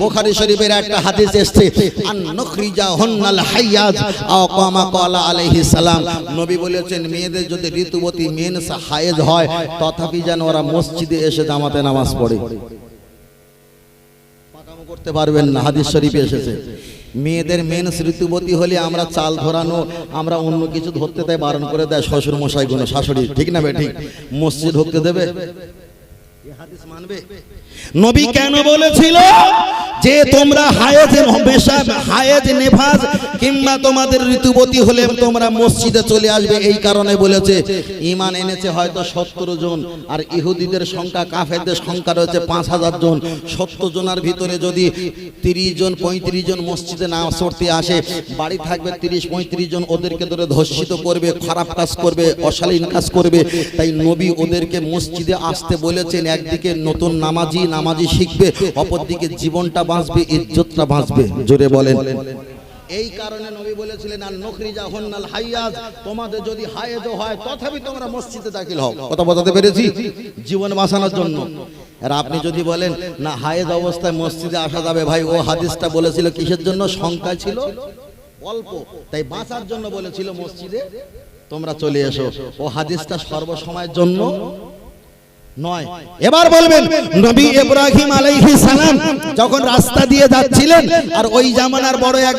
বুখারী শরীফের একটা হাদিস এসেছে, আন নখরিজা হুন্নাল হাইয়াজ আও কামা ক্বালা আলাইহিস সালাম। নবী বলেছেন, মেয়েদের যদি ঋতুবতী মেনস হায়েজ হয়, তথাপি যেন ওরা মসজিদে এসে জামাতে নামাজ পড়ে। করতে পারবেন না, হাদিস শরীফে এসেছে। মেয়েদের মেনস ঋতুবতী হলে আমরা চাল ধরানো, আমরা অন্য কিছু ধরতে দেয়, বারণ করে দেয় শ্বশুর মশাই কোনো শাশুড়ি, ঠিক না বে ঠিক? মসজিদ ঢুকতে দেবে? হাদিস মানবে? নবী কেন বলেছিল যে তোমরা হায়েজ হমেশা হায়েজ নেফাজ কিংবা তোমাদের ঋতুবতী হলে তোমরা মসজিদে চলে আসবে এই কারণে বলেছে ইমান এনেছে হয়তো সত্তর জন আর ইহুদিদের সংখ্যা কাফেরদের সংখ্যা রয়েছে পাঁচ হাজার জন। সত্তর জনের ভিতরে যদি তিরিশ জন পঁয়ত্রিশ জন মসজিদে না পড়তে আসে বাড়ি থাকবে তিরিশ পঁয়ত্রিশ জন ওদেরকে ধরে ধর্ষিত করবে খারাপ কাজ করবে অশালীন কাজ করবে। তাই নবী ওদেরকে মসজিদে আসতে বলেছেন একদিকে নতুন নামাজি নামাজি শিখবে, অপরদিকে জীবনটা বাঁচবে, ইজ্জতটা বাঁচবে। জোরে বলেন। এই কারণে নবী বলেছিলেন, আর নখরিজা হন্নাল হাইয়াজ, তোমাদের যদি হায়েজ হয়, তথাপি তোমরা মসজিদে দাখিল হও। কথা বলতে পেরেছি? জীবন বাঁচানোর জন্য। আর আপনি যদি বলেন, না, হায়েজ অবস্থায় মসজিদে আসা যাবে ভাই, ও হাদিসটা বলেছিল, কিসের জন্য? সংখ্যা ছিল অল্প। তাই বাঁচার জন্য বলেছিল, মসজিদে তোমরা চলে এসো। ও হাদিসটা সর্বসময়ের জন্য নয়। এবার বলবেন, নবী ইব্রাহিম আলাইহিস সালাম যখন রাস্তা দিয়ে যাচ্ছিলেন, আর ওই জামানার বড় এক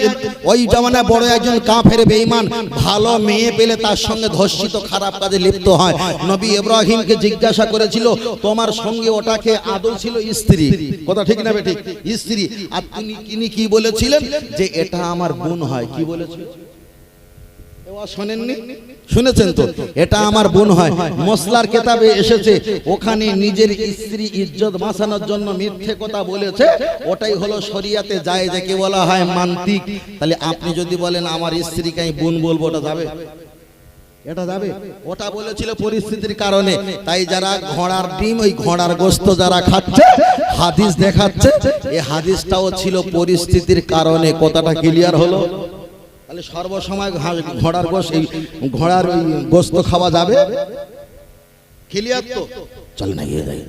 ওই জামানার বড় একজন কাফের বেঈমান ভালো মেয়ে পেলে তার সঙ্গে ধর্ষিত, খারাপ কাজে লিপ্ত হয়। নবী ইব্রাহিমকে জিজ্ঞাসা করেছিল, তোমার সঙ্গে ওটাকে আদৌ ছিল স্ত্রী? কথা ঠিক না ঠিক স্ত্রী। আর তিনি তিনি কি বলেছিলেন? যে এটা আমার বোন হয়। কি বলেছিলেন এবার শোনেননি? শুনেছেন তো? এটা আমার বোন হয়। মসলার কেতাবে এসেছে। ওখানে নিজের স্ত্রী ইজ্জত বাঁচানোর জন্য মিথ্যে কথা বলেছে। ওটাই হলো শরিয়াতে যায় যাকে বলা হয় মান্তিক। তাহলে আপনি যদি বলেন আমার স্ত্রীকে আমি বোন বলব ওটা যাবে? এটা যাবে। ওটা বলেছিল পরিস্থিতির কারণে। তাই যারা ঘোড়ার ডিম ওই ঘোড়ার গোস্ত যারা খাচ্ছে হাদিস দেখাচ্ছে এই হাদিসটাও ছিল পরিস্থিতির কারণে। কথাটা ক্লিয়ার হলো? তাহলে সর্বসময় ঘাস ঘোড়ার গোস এই ঘোড়ার গোস্ত খাওয়া যাবে? ক্লিয়ার তো? চল না গিয়ে যাই।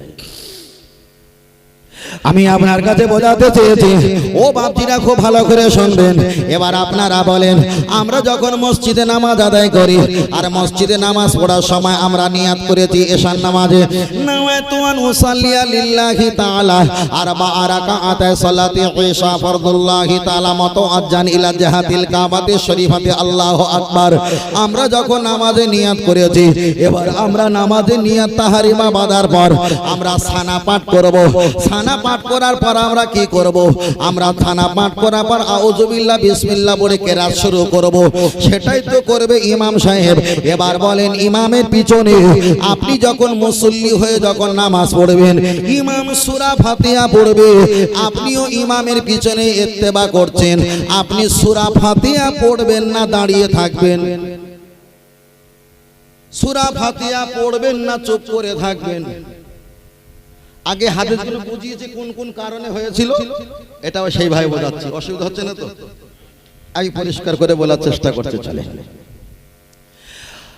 আমি আপনার কাছে বোঝাতে চেয়েছি। ও বাপজিরা খুব ভালো করে শুনবেন। এবার আপনারা বলেন, আমরা যখন মসজিদে নামাজ আদায় করি আর মসজিদে নামাজ পড়ার সময় আমরা নিয়াত করেছি এশান নামাজে আমরা সানা পাঠ করব। পাঠ করার পর আমরা কি করব? আমরা থানা পাঠ করার পর আউজুবিল্লাহ বিসমিল্লাহ বলে কেরাত শুরু করব। সেটাই তো করবে ইমাম সাহেব। এবার বলেন, ইমামের পিছনে আপনি যখন মুসল্লি হয়ে যখন নামাজ পড়বেন, ইমাম সূরা ফাতিহা পড়বে, আপনিও ইমামের পিছনে ইত্তেবা করছেন। আপনি সূরা ফাতিহা পড়বেন না, দাঁড়িয়ে থাকবেন। সূরা ফাতিহা পড়বেন না, চুপ করে থাকবেন। আগে হাদিসগুলো বুঝিয়েছে কোন কোন কারণে হয়েছিল। এটাও সেই ভাই বোঝাচ্ছি। অসুবিধা হচ্ছে না তো? আমি পরিষ্কার করে বলার চেষ্টা করতে চলে।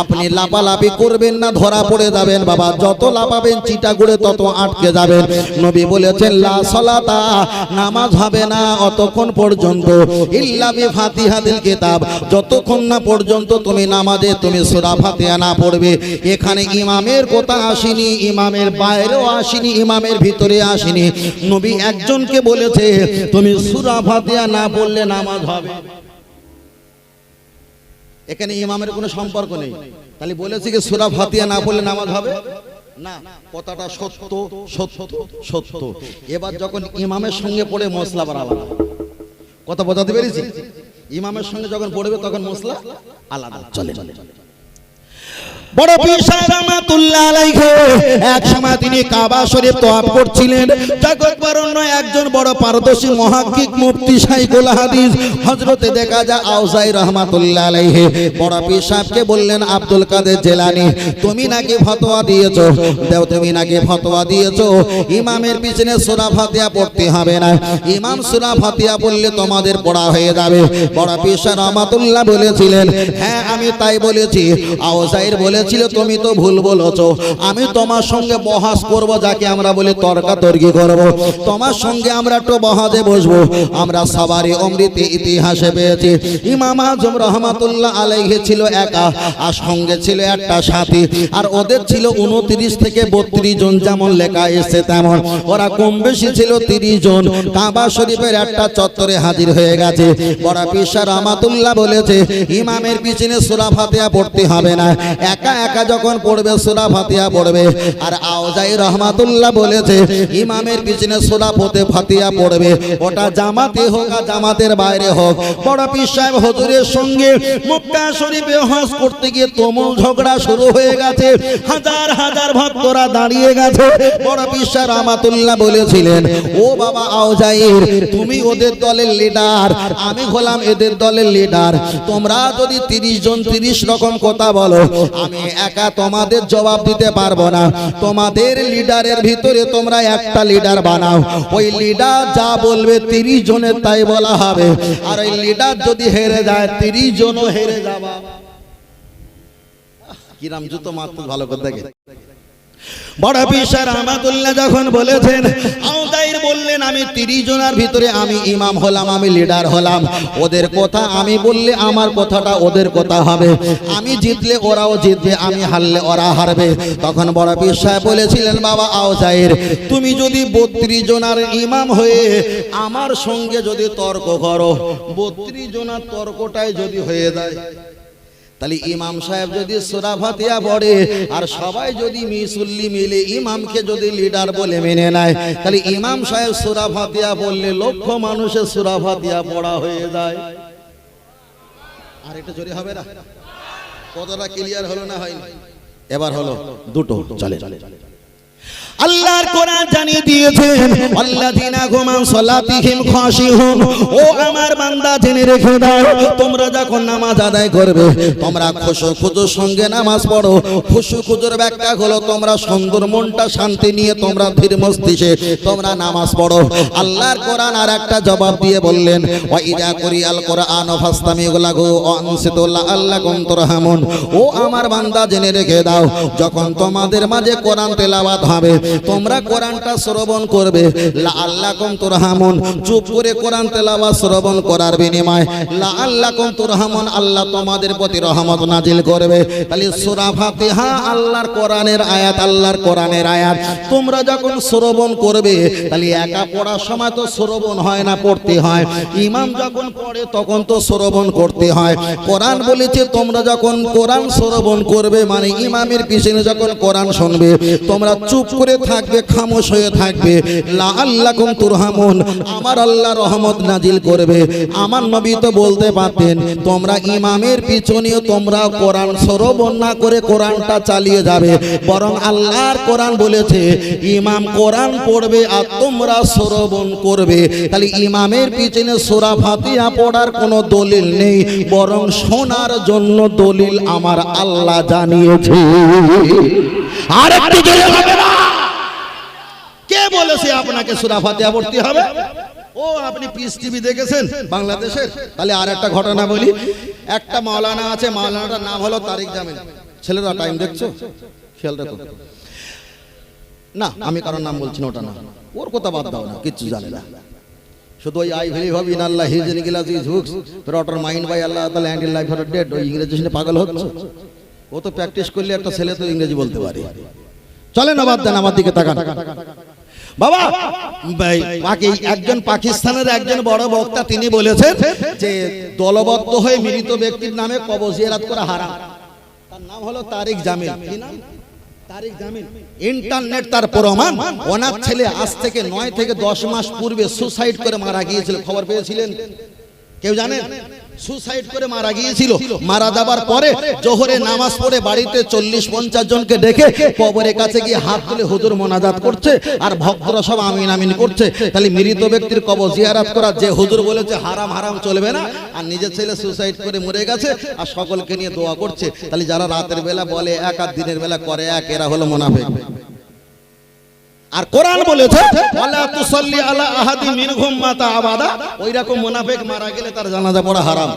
আপনি লাপালাপি করবেন না, ধরা পড়ে যাবেন বাবা। যত লাপাবেন চিটাগুড়ে তত আটকে যাবেন। নবী বলেছেন, লা নামাজ হবে না অতক্ষণ পর্যন্ত। ইল্লা বিফাতিহাতিল কিতাব। যতক্ষণ না পর্যন্ত তুমি নামাজে, তুমি সূরা ফাতিহা না পড়বে। এখানে ইমামের কথা আসেনি, ইমামের বাইরেও আসেনি, ইমামের ভিতরে আসেনি। নবী একজনকে বলেছে, তুমি সূরা ফাতিহা না পড়লে নামাজ হবে এখানে ইমামের কোনো সম্পর্ক নেই। তাহলে বলেছি কি, সুরা ফাতিহা না পড়লে নামাজ হবে? না, কথাটা সত্য সত্য সত্য। এবার যখন ইমামের সঙ্গে পড়ে মশলা বার আলাদা কথা বোঝাতে পেরেছি? ইমামের সঙ্গে যখন পড়বে তখন মশলা আলাদা। চলে চলে চলে। বড় পীর সাহেব রহমাতুল্লাহ আলাইহি, এক সময় তিনি কাবা শরীফ তওয়াফ করছিলেন। জগৎ বরণ্য একজন বড় পারদর্শী মহাক্কিক মুফতি শাইখুল হাদিস। হযরতে দেখা যায় আউজাই রহমাতুল্লাহ আলাইহি। বড় পীর বললেন, আব্দুল কাদের জেলানি, তুমি নাকি ফতোয়া দিয়েছ? দেও, তুমি নাকি ফতোয়া দিয়েছ? ইমামের পিছনে সূরা ফাতিহা পড়তে হবে না। ইমাম সূরা ফাতিহা পড়লে তোমাদের পড়া হয়ে যাবে। বড় পীর রহমাতুল্লাহ বলেছিলেন হ্যাঁ আমি তাই বলেছি। আউজাইর বলেছিল, তুমি তো ভুল বলেছ। আমি তোমার সঙ্গে বহাস করব, যাকে আমরা বলি তর্কাতর্কি করব। তোমার সঙ্গে আমরা একটু বহাজে বসবো। আমরা সবারই অমৃত ইতিহাসে পেয়েছি। ইমাম আজম রহমাতুল্লাহ আলাইহি ছিল একা, আর সঙ্গে ছিল একটা সাথী। আর ওদের ছিল উনত্রিশ থেকে বত্রিশ জন, যেমন লেখা এসেছে তেমন। ওরা কম বেশি ছিল তিরিশ জন। কাবা শরীফের একটা চত্বরে হাজির হয়ে গেছে। বড় পিসা রহমাতুল্লাহ বলেছে, ইমামের পিছনে সুরা ফাতিহা পড়তে হবে না। একা একা যখন পড়বে, সুরা ফাতিহা পড়বে। আর আওজাই রহমাতুল্লাহ বলেছে, ইমামের পিছনে সুরা ফতে ফাতিহা পড়বে। ওটা জামাতে হোক আর জামাতের বাইরে হোক। বড় পীর সাহেব হুজুরের সঙ্গে মক্কা শরীফে হজ করতে গিয়ে তুমুল ঝগড়া শুরু হয়ে গেছে। হাজার হাজার ভক্তরা দাঁড়িয়ে গেছে। বড় পীর সাহেব রহমাতুল্লাহ বলেছিলেন, ও বাবা আওজাইর, তুমি ওদের দলের লিডার আমি হলাম এদের দলের লিডার তোমরা যদি তিরিশ জন তিরিশ রকম কথা বলো, আমি একা তোমাদের জবাব দিতে পারব না। তোমাদের লিডারের ভিতরে তোমরা একটা লিডার বানাও। ওই লিডার যা বলবে তিরিশ জনের তাই বলা হবে। আর ওই লিডার যদি হেরে যায়, তিরিশ জনও হেরে যাবা। কিরাম জুতো মাত্র ভালো করে দেখে। বড় পিসার রহমাতুল্লাহ যখন বলেছেন বললেন, আমি তিরিশ জনের ভিতরে আমি ইমাম হলাম, আমি লিডার হলাম। ওদের কথা আমি বললে আমার কথাটা ওদের কথা হবে। আমি জিতলে ওরাও জিতবে, আমি হারলে ওরা হারবে। তখন বড় সাহেব বলেছিলেন, বাবা আওজাইর তুমি যদি বত্রিশ জনার ইমাম হয়ে আমার সঙ্গে যদি তর্ক করো, বত্রিশ জনার তর্কটাই যদি হয়ে যায় তাহলে ইমাম সাহেব যদি সোরা ফাতিয়া পড়ে আর সবাই যদি মিসুল্লি মিলে ইমামকে যদি লিডার বলে মেনে নেয় তাহলে ইমাম সাহেব সোরা ফাতিয়া বললে লক্ষ মানুষের সোরা ফাতিয়া পড়া হয়ে যায়। আর এটা জোরে হবে না? কতটা ক্লিয়ার হলো না হয় এবার হলো দুটো চলে চলে আল্লাহর কোরআন জানিয়ে দিয়েছেন, আল্লাযিনা গুমান সালাতিহিম খাশিহুন ও আমার বান্দা, জেনে রেখে দাও, তোমরা যখন নামাজ আদায় করবে, তোমরা খুশু খুজুর সঙ্গে নামাজ পড়ো। খুশু খুজুর ব্যাখ্যা হলো, তোমরা সুন্দর মনটা শান্তি নিয়ে তোমরা ধীর মস্তিষ্কে তোমরা নামাজ পড়ো। আল্লাহর কোরআন আর একটা জবাব দিয়ে বললেন, ওয়া ইজা কুরিয়াল কোরআন ফাস্তামিউ লাহু ওয়া আনসিতু লাআল্লাকুম তুরহামুন। ও আমার বান্দা, জেনে রেখে দাও, যখন তোমাদের মাঝে কোরআন তেলাওয়াত হবে তোমরা কোরআনটা শ্রবণ করবে। লাআল্লাকুম তুরহামুন। চুপ করে কোরআন তেলাওয়াত শ্রবণ করার বিনিময় বিনিময়ে লাআল্লাকুম তুরহামুন, আল্লাহ তোমাদের প্রতি রহমত নাজিল করবে। তাহলে সূরা ফাতিহা আল্লাহর কোরআনের আয়াত, আল্লাহর কোরআনের আয়াত। তোমরা যখন শ্রবণ করবে, তাহলে একা পড়ার সময় তো শ্রবণ হয় না, পড়তে হয়। ইমাম যখন পড়ে, তখন তো শ্রবণ করতে হয়। কোরআন বলেছে, তোমরা যখন কোরআন শ্রবণ করবে মানে ইমামের পিছনে যখন কোরআন শুনবে, তোমরা চুপ করে থাকবে, খামোশ হয়ে থাকবে। লা আল্লাকুম তুরহামুন। আমার আল্লাহ রহমত নাজিল করবে। আমার নবী তো বলতে পারতেন, তোমরা ইমামের পিছনেও তোমরা কোরআন শ্রবণ না করে কোরআনটা চালিয়ে যাবে। বরং আল্লাহর কোরআন বলেছে, ইমাম কোরআন পড়বে আর তোমরা শ্রবণ করবে। তাহলে ইমামের পিছনে সূরা ফাতিহা পড়ার কোনো দলিল নেই, বরং শোনার জন্য দলিল আমার আল্লাহ জানিয়েছে। আর একটু আপনাকে সূরা ফাতিহা পড়তে হবে। ও, আপনি পিস টিভি দেখেছেন? বাংলাদেশের? তাহলে আর একটা ঘটনা বলি। একটা মাওলানা আছে, মাওলানাটার নাম হলো তারিক জামিল। ছেলেরা টাইম দেখছ? খেয়াল রাখো। না, আমি কারোর নাম বলছি না, ওটা না। ওর কথা বাদ দাও না, কিচ্ছু জানে না। শুধু ওই আই ভেরি ভাবি in Allah his in glass is hooks. For mind by Allah তাআলা অ্যান্ড লাইফ ফর ডেড ওই ইংরেজি শুনে পাগল হচ্ছে? ও তো প্র্যাকটিস করলে একটা ছেলে তো ইংরেজি বলতে পারে। চলেন আবার দেন আমার দিকে তাকান। বাবা পাকি- একজন পাকিস্তানের একজন বড় বক্তা, তিনি বলেছেন যে দলবদ্ধ হয়ে মৃত ব্যক্তির নামে কবর জিয়ারত করা হারাম। তার নাম হলো তারিক জামিল। কি নাম? ইন্টারনেট তার প্রমাণ। ওনার ছেলে আজ থেকে নয় থেকে দশ মাস পূর্বে সুসাইড করে মারা গিয়েছিল। খবর পেয়েছিলেন? কেউ জানেন? সুসাইড করে মারা গিয়েছিল। মারা যাবার পরে জোহরে নামাজ পড়ে বাড়িতে চল্লিশ পঞ্চাশ জনকে ডেকে কবরের কাছে গিয়ে হাত তুলে হুজুর মোনাজাত করছে আর ভক্তরা সব আমিন আমিন করছে। তাহলে মৃত ব্যক্তির কবর জিয়ারাত করা যে হুজুর বলেছে হারাম হারাম চলবে না, আর নিজের ছেলে সুসাইড করে মরে গেছে আর সকলকে নিয়ে দোয়া করছে। তাহলে যারা রাতের বেলা বলে, এক আর দিনের বেলা করে, এক, এরা হলো মোনাফেক। আর কোরআন বলেছে ওয়ালা তুসাল্লি আলা আহাদি মিনহুম মাতা আবাদা। ওইরকম মুনাফিক মারা গেলে তার জানাজা পড়া হারাম।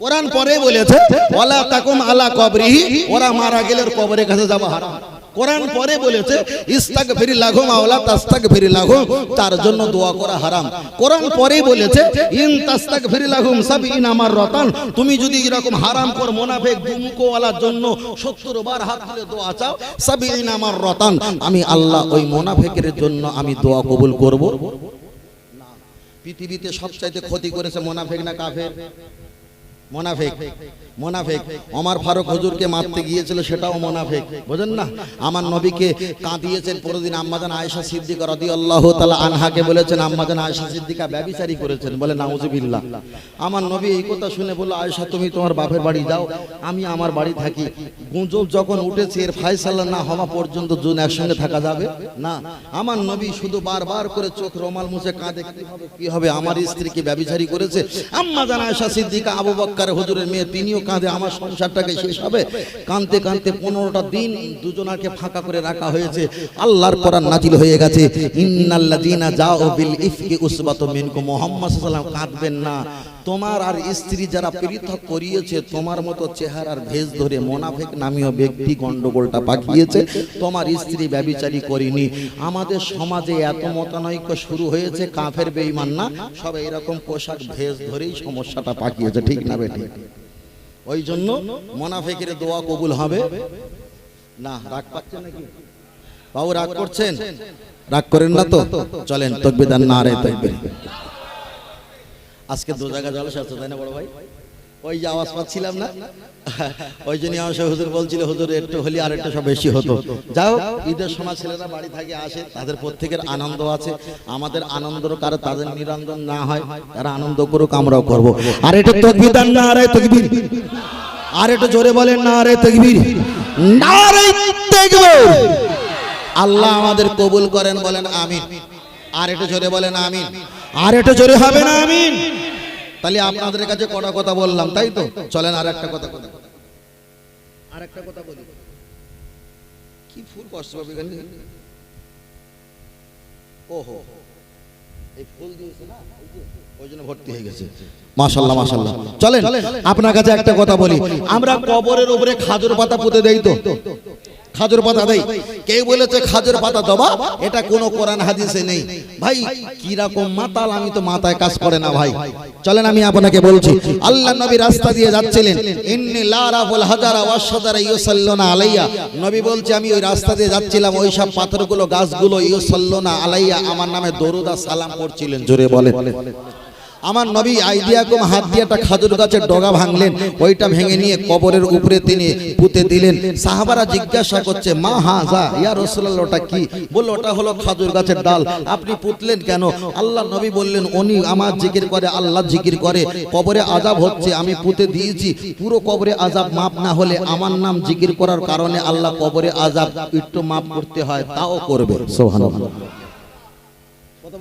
কোরআন পরে বলেছে, ওয়ালা তাকুম আলা কবরিহি। ওরা মারা গেলে কবরের কাছে যাওয়া হারাম। কোরআন পরে বলেছে, ইস্তাগফির লাহুম আওলা তাস্তাগফির লাহুম তার জন্য দোয়া করা হারাম। কোরআন পরে বলেছে, ইন তাস্তাগফির লাহুম সাবিন আমার রতান তুমি যদি এরকম হারাম কর মুনাফিক দুমুখওয়ালার জন্য 70 বার হাত তুলে দোয়া চাও সাবিন আমার রতান আমি আল্লাহ ওই মোনাফেকের জন্য আমি দোয়া কবুল করব। পৃথিবীতে সবচাইতে ক্ষতি করেছে মোনাফেক না কাফের? মোনাফেক। মোনাফেক। আমার ফারুক হুজুরকে মারতে গিয়েছিল, সেটাও মোনাফেক। বুঝেন না? আমার নবীকে কাঁদিয়েছেন পরদিন আম্মাজান আয়েশা সিদ্দিকা রাদিয়াল্লাহু তাআলা আনহাকে বলেছেন, আম্মাজান আয়েশা সিদ্দিকা ব্যভিচারী করেছেন, বলে নাউজুবিল্লাহ। আমার নবী এই কথা শুনে বলল, আয়েশা, তুমি তোমার বাপের বাড়ি যাও, আমি আমার বাড়ি থাকি। গুজব যখন উঠেছে, এর ফায়সালা না হওয়া পর্যন্ত জুন একসঙ্গে থাকা যাবে? না। আমার নবী শুধু বারবার করে চোখ রমাল মুছে কাঁদে কি হবে কি হবে? আমার স্ত্রীকে ব্যভিচারী করেছে? আম্মাজান আয়েশা সিদ্দিকা আবু বক্কর হুজুরের মেয়ে, তিনিও কাঁদে আমার সংসারটাকে শেষ হবে। কাঁদতে কাঁদতে পনেরোটা দিন দুজনাকে ফাঁকা করে রাখা হয়েছে। আল্লাহর কোরআন নাজিল হয়ে গেছে। কাঁদবেন না। তোমার আর স্ত্রী যারা পৃথক করিয়েছে, তোমার মতো চেহারার ভেজ ধরে মোনাফেক নামীয় ব্যক্তি গন্ডগোলটা পাকিয়েছে, তোমার স্ত্রী ব্যবিচারী করিনি। আমাদের সমাজে এত মতানৈক্য শুরু হয়েছে, কাফের বেইমান না সব এরকম পোশাক ভেজ ধরেই সমস্যাটা পাকিয়েছে, ঠিক না বেটি ওই জন্য মোনাফেকের দোয়া কবুল হবে। না, রাগ পাচ্ছেন নাকি? বাবু, রাগ করছেন? রাগ করেন না তো? চলেন তকবিদার না রে তকবির। আজকে দু জায়গা জলসা আছে তাই না বড় ভাই? ওই যে আওয়াজ পাচ্ছিলাম না? ওই জন্য আমার সব হুজুর বলছিল হুজুর একটু হলে আর একটু সব বেশি হতো। যাও ঈদের সময় ছেলেরা বাড়ি থাকে আসে তাদের প্রত্যেকের আনন্দ আছে। আমাদের আনন্দ কারও তাদের নিরঞ্জন না হয় তারা আনন্দ করুক আমরাও করব। আর এটা তকবির দেন না আরে তকবির। আর একটু জোরে বলেন না আরে তকবির। না রে তকবির। আল্লাহ আমাদের কবুল করেন বলেন আমিন। আর একটু জোরে বলেন আমিন। আর একটু জোরে হবে না আমিন। তাহলে আপনাদের কাছে কটা কথা বললাম তাই তো? চলেন আর একটা কথা কথা আর একটা কথা বলি। কি ফুল কষ্ট পাবে এখানে? ওহো। এই ফুল দিয়েছে না? ওই জন্য ভর্তি হয়ে গেছে। মাশাল্লাহ মাশাল্লাহ চলেন আপনার কাছে একটা কথা বলি। আমরা কবরের উপরে খাজুর পাতা পুঁতে দেই তো। খাজুর পাতা দেই। কেউ বলেছে খাজুর পাতা দেবা এটা কোনো কোরআন হাদিসে নেই। ভাই কি রকম মাতাল আমি তো মাথায় কাজ করে না ভাই। চলেন আমি আপনাকে বলছি। আল্লাহ নবী রাস্তা দিয়ে যাচ্ছিলেন। ইন্নি লা রাফুল হাজারা ওয়াশাদারা ইউসাল্লুনা আলাইয়া। নবী বলছে আমি ওই রাস্তা দিয়ে যাচ্ছিলাম ওই সব পাথরগুলো গাছগুলো ইউসাল্লুনা আলাইয়া। আমার নামে দরুদ আর সালাম করছিলেন জোরে বলেন। আমার নবী আইডিয়া কম হাত দিয়ে একটা খাজুর গাছের ডগা ভাঙলেন। ওইটা ভেঙে নিয়ে কবরের উপরে তিনি পুঁতে দিলেন। সাহাবারা জিজ্ঞাসা করছে, মা হাজা, ইয়া রসুল্লাহ ওটা কি? বলল, ওটা হলো খাজুর গাছের ডাল। আপনি পুতলেন কেন? আল্লাহ নবী বললেন, উনি আমার জিকির করে, আল্লাহ জিকির করে। কবরে আজাব হচ্ছে, আমি পুঁতে দিয়েছি। পুরো কবরে আজাব মাপ না হলে আমার নাম জিকির করার কারণে আল্লাহ কবরে আজাব একটু মাপ করতে হয়, তাও করবে। কথা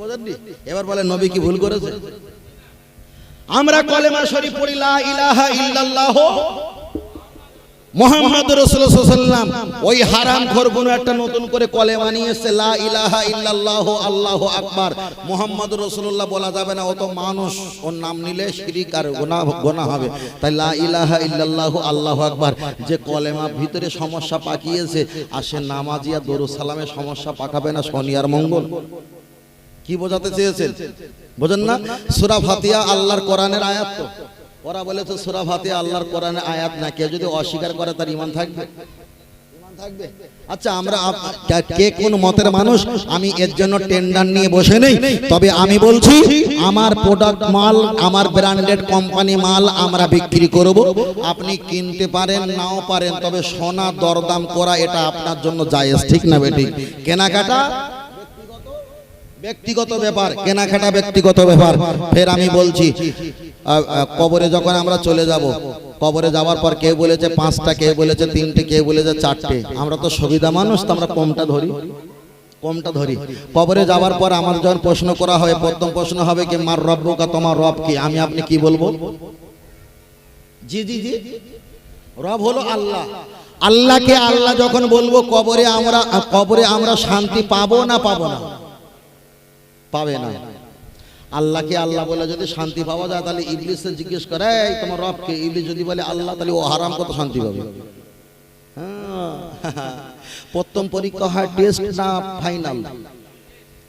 এবার বলেন, নবী কি ভুল করেছে? আমরা কলেমা শরীফ পড়ি, লা ইলাহা ইল্লাল্লাহ। মোহাম্মদ রসুল্লাম ওই হারাম কোনো একটা নতুন করে কলেমা নিয়ে এসছে, লা ইলাহা ইল্লাল্লাহ, আল্লাহু আকবার। মোহাম্মদ রসুল্লাহ বলা যাবে না অত মানুষ, ওর নাম নিলে শিরিক আর গোনা গোনা হবে। তাই লা ইলাহা ইল্লাল্লাহ, আল্লাহু আকবার। যে কলেমা ভিতরে সমস্যা পাকিয়েছে, আর সে নামাজিয়া দরু সালামের সমস্যা পাকাবে না, শনি আর মঙ্গল। কি বোঝাতে চেয়েছেন? বোঝেন না? সুরা ফাতিয়া আল্লাহর কোরআনের আয়াত তো। ওরা বলেছে সুরা ফাতিয়া আল্লাহর কোরআনের আয়াত না কেউ যদি অস্বীকার করে তার ইমান থাকবে। থাকবে? আচ্ছা আমরা কে- কে কোন মতের মানুষ? আমি এর জন্য টেন্ডার নিয়ে বসে নেই। তবে আমি বলছি আমার প্রোডাক্ট মাল আমার ব্র্যান্ডেড কোম্পানি মাল আমরা বিক্রি করব। আপনি কিনতে পারেন নাও পারেন তবে সোনা দরদাম করা এটা আপনার জন্য জায়েজ ঠিক না বেটি কেনাকাটা ব্যক্তিগত ব্যাপার, কেনাকাটা ব্যক্তিগত ব্যাপার। ফের আমি বলছি কবরে যখন আমরা চলে যাব, কবরে যাওয়ার পর কেউ বলেছে পাঁচটা, কেউ বলেছে তিনটে, কেউ বলেছে চারটে। আমরা তো সুবিধা মানুষ, তো আমরা কমটা ধরি। কমটা ধরি। কবরে যাওয়ার পর আমার যখন প্রশ্ন করা হয়, প্রথম প্রশ্ন হবে কি, মার রব্বকা, তোমার রব কি? আমি আপনি কি বলব? জি জি জি। রব হলো আল্লাহ। আল্লাহকে আল্লাহ যখন বলব, কবরে আমরা কবরে আমরা শান্তি পাবো না পাবো না? পাবে না। আল্লাহকে আল্লাহ বলে যদি শান্তি পাওয়া যায়, তাহলে ইবলিসে জিজ্ঞেস করে, এই, তোমার রবকে? ইবলিস যদি বলে, আল্লাহ, তাহলে ও হারাম কত শান্তি পাবে। হ্যাঁ। প্রথম পরীক্ষা হয় টেস্ট না ফাইনাল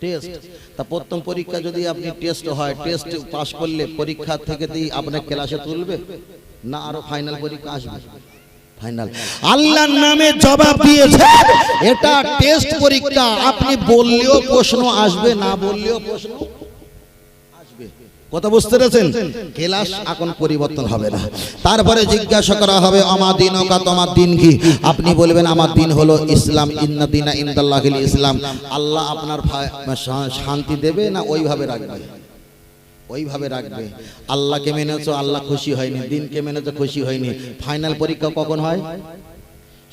টেস্ট তা প্রথম পরীক্ষা যদি আপনি টেস্ট হয় টেস্ট পাস করলে পরীক্ষা থেকেতেই আপনার ক্লাসে তুলবে? না, আরও ফাইনাল পরীক্ষা আসবে। ফাইনাল আল্লাহর নামে জবাব দিয়েছে। এটা টেস্ট পরীক্ষা। আপনি বললেও প্রশ্ন আসবে না বললেও প্রশ্ন আসবে। কথা বুঝতে পেরেছেন? ক্লাস এখন পরিবর্তন হবে না। তারপরে জিজ্ঞাসা করা হবে আমার দিন ওকা তোমার দিন কি? আপনি বলবেন আমার দিন হলো ইসলাম ইন্না দিনা ইন্দাল্লাহিল ইসলাম। আল্লাহ আপনার শান্তি দেবে না ওইভাবে রাখবে? ওইভাবে রাখবে। আল্লাহকে মেনেছো, আল্লাহ খুশি হয়নি, দিনকে মেনেছো, খুশি হয়নি। ফাইনাল পরীক্ষা কখন হয়?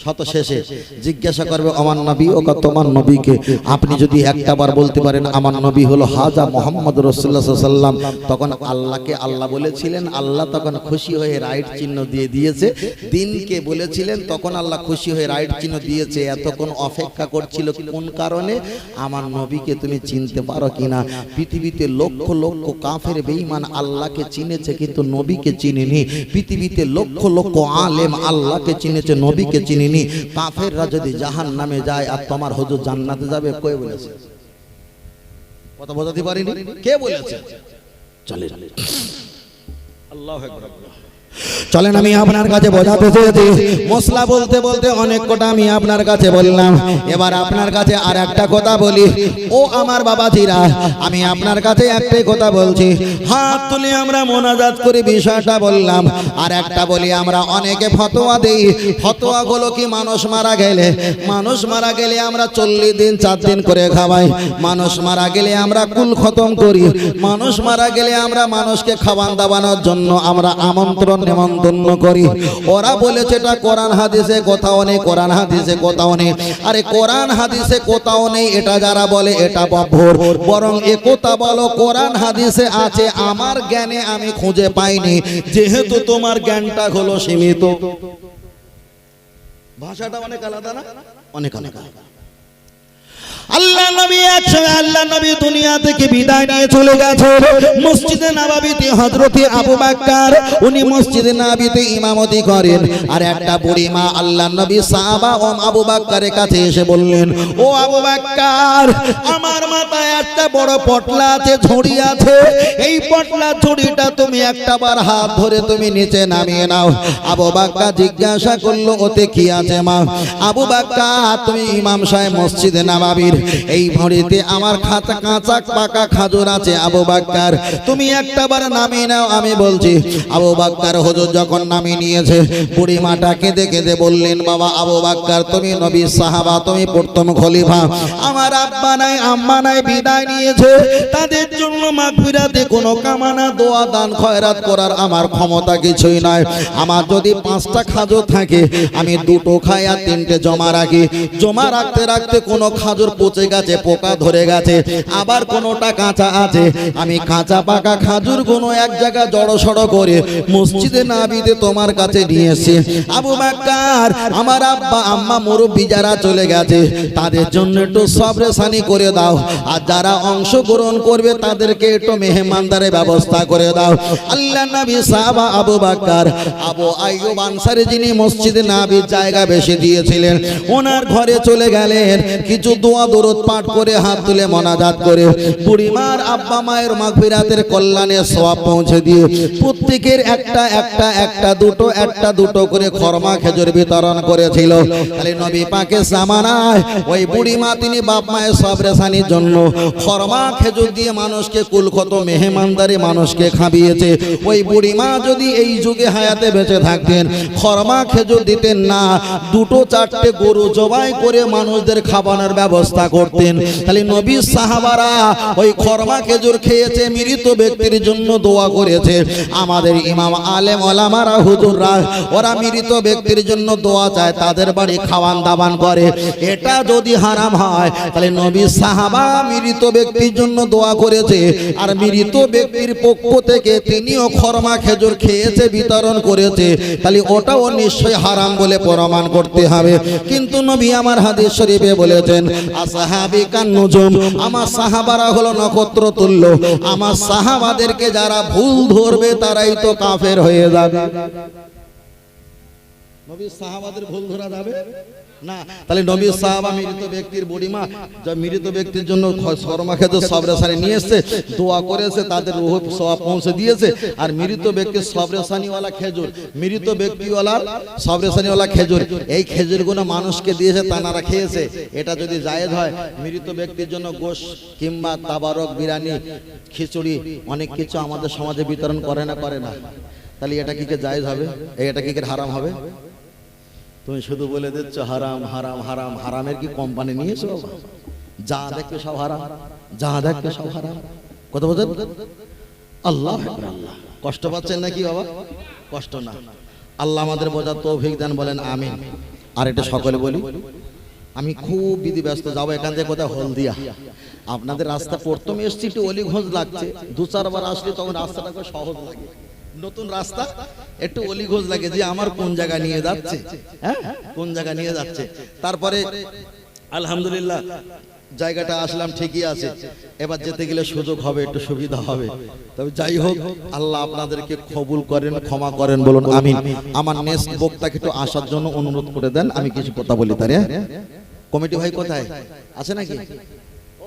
শত শেষে জিজ্ঞাসা করবে আমার নবী ও তোমার নবীকে আপনি যদি একটা বার বলতে পারেন আমার নবী হলো হাজা মোহাম্মদ রসুল্লাহ সাল্লাম। তখন আল্লাহকে আল্লাহ বলেছিলেন আল্লাহ তখন খুশি হয়ে রাইট চিহ্ন দিয়ে দিয়েছে। দিনকে বলেছিলেন তখন আল্লাহ খুশি হয়ে রাইট চিহ্ন দিয়েছে। এতক্ষণ অপেক্ষা করছিল কোন কারণে? আমার নবীকে তুমি চিনতে পারো কিনা? পৃথিবীতে লক্ষ লক্ষ কাফের বেঈমান আল্লাহকে চিনেছে কিন্তু নবীকে চিনেনি পৃথিবীতে লক্ষ লক্ষ আলেম আল্লাহকে চিনেছে নবীকে চিনেনি কাফেররা যদি জাহান নামে যায় আর তোমার হুজুর জান্নাতে যাবে, কে বলেছে? কথা বোঝাতে পারিনি? কে বলেছে? চলে আল্লাহ চলেন আমি আপনার কাছে বোঝাতে চেয়েছি। মশলা বলতে বলতে অনেক কথা আমি আপনার কাছে বললাম। এবার আপনার কাছে আর একটা কথা বলি। ও আমার বাবা বাবাজিরা, আমি আপনার কাছে একটাই কথা বলছি। হাত তুলে আমরা মোনাজাত করে বিষয়টা বললাম। আর একটা বলি, আমরা অনেকে ফতোয়া দিই। ফতোয়া গুলো কি মানুষ মারা গেলে? মানুষ মারা গেলে আমরা চল্লিশ দিন, চার দিন করে খাওয়াই। মানুষ মারা গেলে আমরা কুল খতম করি। মানুষ মারা গেলে আমরা মানুষকে খাওয়ান দাবানোর জন্য আমরা আমন্ত্রণ নেমন্তন্ন করি। ওরা বলেছে এটা কোরআন হাদিসে কোথাও নেই, কোরআন হাদিসে কোথাও নেই। আরে কোরআন হাদিসে কোথাও নেই, এটা যারা বলে এটা বভর বরং এ কথা বলো, কোরআন হাদিসে আছে, আমার জ্ঞানে আমি খুঁজে পাইনি, যেহেতু তোমার জ্ঞানটা হলো সীমিত। ভাষাটা অনেক আলাদা না? অনেক অনেক আলাদা। আল্লাহ নবী একসময় আল্লাহ নবী দুনিয়া থেকে বিদায় নিয়ে চলে গেছে। মসজিদে নববীতে হযরতে আবু বকর, উনি মসজিদে নববীতে ইমামতি করেন। আর একটা বুড়ি মা আল্লাহ নবী সাহাবা ও আবু বকরের কাছে এসে বললেন, ও আবু বকর, আমার মাথায় একটা বড় পটলা আছে, ঝুড়ি আছে। এই পটলা ঝুড়িটা তুমি একটা বার হাত ধরে তুমি নিচে নামিয়ে নাও। আবু বকর জিজ্ঞাসা করল, ওতে কি আছে মা? আবু বকর, তুমি ইমাম সাহেব মসজিদে নববীর এই ভরিতে আমার খাতা কাঁচা পাকা খাজুর আছে, আবু বাক্কার। তুমি একটা বার নামিয়ে নাও, আমি বলছি, আবু বাক্কার হুজুর যখন নামিয়ে নিয়েছে, বুড়ি মাটা কেঁদে কেঁদে বললেন, বাবা, আবু বাক্কার, তুমি নবী সাহাবা, তুমি প্রথম খলিফা। আমার আব্বা নাই, আম্মা নাই, বিদায় নিয়েছে। তাদের জন্য মাগফিরাতে কোনো কামানা, দোয়া, দান, খয়রাত করার আমার ক্ষমতা কিছুই নয় আমার যদি পাঁচটা খাজুর থাকে, আমি দুটো খাই আর তিনটে জমা রাখি। জমা রাখতে রাখতে কোনো খাজুর পচে গেছে, পোকা ধরে গেছে, আবার কোনোটা কাঁচা আছে। আমি কাঁচা পাকা খাজুর কোনো এক জায়গায় জড়ো সড়ো করে মসজিদে নাবিতে তোমার কাছে নিয়ে এসে আবু বাক্কার, আমার আব্বা, আম্মা, মুরব্বী যারা চলে গেছে, তাদের জন্য একটু সবরেসানি করে দাও। আর যারা অংশগ্রহণ করবে, তাদেরকে একটু মেহমানদারের ব্যবস্থা করে দাও। আল্লাহ নবী সাহাবা আবু বাক্কার, আবু আইয়ুব আনসারী যিনি মসজিদে নাবির জায়গা বেশি দিয়েছিলেন, ওনার ঘরে চলে গেলেন। কিছু দোয়া দরুদ পাঠ করে হাত তুলে মনাজাত করে। বুড়িমার আব্বা মায়ের মাগফিরাতের কল্যাণে সওয়াব পৌঁছে দিয়ে প্রত্যেকের একটা একটা একটা, দুটো একটা, দুটো করে খরমা খেজুর বিতরণ করেছিল। তাহলে নবী পাকে জামানায় ওই বুড়িমা তিনি বাপ মায়ের সব রেশানির জন্য খরমা খেজুর দিয়ে মানুষকে কুলক্ষত মেহমানদারি মানুষকে খাবিয়েছে। ওই বুড়িমা যদি এই যুগে হায়াতে বেঁচে থাকতেন, খরমা খেজুর দিতেন না, দুটো, চারটে গরু জবাই করে মানুষদের খাবানোর ব্যবস্থা করতেন। তাহলে নবী সাহাবারা ওই খরমা খেজুর খেয়েছে মৃত ব্যক্তির জন্য দোয়া করেছে। আমাদের ইমাম আলেম ওলামারা হুজুররা ওরা মৃত ব্যক্তির জন্য দোয়া চায় তাদের বাড়ি খাওয়ান দাবান করে। এটা যদি হারাম হয় তাহলে নবী সাহাবা মৃত ব্যক্তির জন্য দোয়া করেছে। আর মৃত ব্যক্তির পক্ষ থেকে তিনিও খরমা খেজুর খেয়েছে বিতরণ করেছে। তাহলে ওটাও নিশ্চয়ই হারাম বলে প্রমাণ করতে হবে। কিন্তু নবী আমার হাদিস শরীফে বলেছেন আসাহাবি কান্নুজুম আমার সাহাবারা হলো নক্ষত্র তুল্য। আমার সাহাবাদেরকে যারা ভুল ধরবে, তারাই তো কাফের হয়ে যাবে। নবী সাহাবাদের ভুল ধরা যাবে? তাহলে নবীর সাহাবা মৃত ব্যক্তির বড়িমা মৃত ব্যক্তির জন্য শর্মা খেতে সবরেসানি নিয়ে এসছে, দোয়া করেছে, তাদের রুহ সওয়াব পৌঁছে দিয়েছে, আর মৃত ব্যক্তির সবরেসানিওয়ালা খেজুর, মৃত ব্যক্তিওয়ালা সবরেসানিওয়ালা খেজুর, এই খেজুরগুলো মানুষকে দিয়েছে তানারা খেয়েছে, এটা যদি জায়েজ হয়, মৃত ব্যক্তির জন্য গোশ কিংবা তাবারক বিরানি খিচুড়ি, অনেক কিছু আমাদের সমাজে বিতরণ করে না করে না, তাহলে এটা কি কে জায়েজ হবে? এটা কি কে হারাম হবে? তুমি শুধু বলে দিচ্ছ হারাম হারাম হারাম, হারামের কি কোম্পানি নিয়েছো যা দেখবে সব হারাম, যা দেখবে সব হারাম। কত বোঝেন আল্লাহ আল্লাহ। কষ্ট পাচ্ছেন নাকি বাবা? কষ্ট না। আল্লাহ আমাদের বোঝার তৌফিক দেন, বলেন আমিন। আর এটা সকলে বলি, আমি খুব বিধি ব্যস্ত, যাব এখান থেকে কোথায়? হলদিয়া। আপনাদের রাস্তা প্রথমে এসছি, একটু অলিঘোজ লাগছে। দু চারবার আসলে তখন রাস্তাটা সহজ লাগে। নতুন রাস্তা, একটু অলিঘোজ লাগে যে আমার কোন জায়গা নিয়ে যাচ্ছে হ্যাঁ? কোন জায়গা নিয়ে যাচ্ছে। তারপরে, আলহামদুলিল্লাহ, জায়গাটা আসলাম ঠিকই আছে। এবার যেতে গেলে সুযোগ হবে, একটু সুবিধা হবে। তবে যাই হোক, আল্লাহ আপনাদেরকে কবুল করেন, ক্ষমা করেন, বলুন আমি আমার নেক্সট বক্তাকে একটু আসার জন্য অনুরোধ করে দেন, আমি কিছু কথা বলি তার কমিটি ভাই কোথায়? আছে নাকি?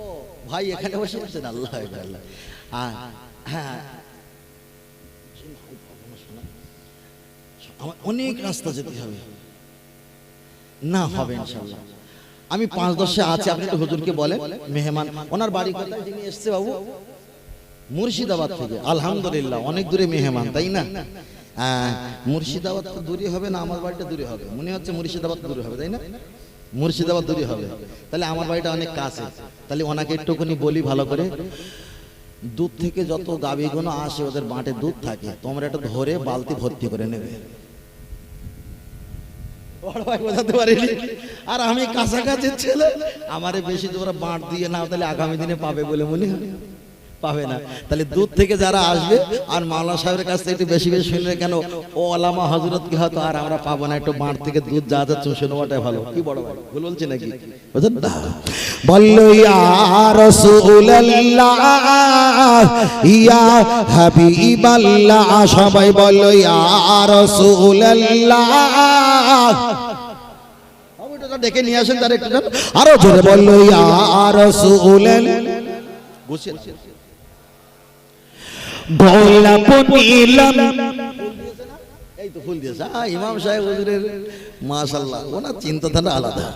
ও, ভাই এখানে বসে আছেন, আল্লাহ আল্লাহ। হ্যাঁ হ্যাঁ আমার অনেক রাস্তা যেতে হবে। না হবে ইনশাআল্লাহ। আমি পাঁচ দশে আছি আপনি একটু হুজুরকে বলেন মেহমান ওনার বাড়ি কোথায়? যিনি এসছে বাবু? মুর্শিদাবাদ থেকে। আলহামদুলিল্লাহ অনেক দূরে মেহমান তাই না? হ্যাঁ, মুর্শিদাবাদ তো দূরে হবে না আমার বাড়িটা দূরে হবে। মনে হচ্ছে মুর্শিদাবাদ দূরে হবে তাই না? মুর্শিদাবাদ দূরে হবে। তাহলে আমার বাড়িটা অনেক কাছে। তাহলে ওনাকে একটুখানি বলি ভালো করে। দুধ থেকে যত গাভীগুলো আসে, ওদের বাঁটে দুধ থাকে। তোমরা এটা ধরে বালতি ভর্তি করে নেবে। আর আমি কাছাকাছি ছেলে, আমারে বেশি তোমরা বাঁট দিয়ে না, তাহলে আগামী দিনে পাবে বলে মনে হয়। পাবে না। তাহলে দূর থেকে যারা আসবে আর মাওলানা সাহেবের কাছ থেকে একটু বেশি বেশি শুনলে কেন? ও আলামা হজরত কি হয়তো আর আমরা পাবো না একটু বাঁট থেকে দুধ যা যা চুষে নেওয়াটাই ভালো। কি বড় ভাই ভুল বলছি নাকি? বুঝলেন না? বলল ইয়া রাসূলুল্লাহ ইয়া হাবিবাল্লাহ। সবাই বলল ইয়া রাসূলুল্লাহ। ডেকে নিয়ে আসেন তার একটু আরও জোরে বলল ইয়া রাসূলুল্লাহ। গুছিয়ে এই তো ফুল দিয়েছে। ইমাম সাহেব মাশাল্লাহ ওনার চিন্তাধারা আলাদা।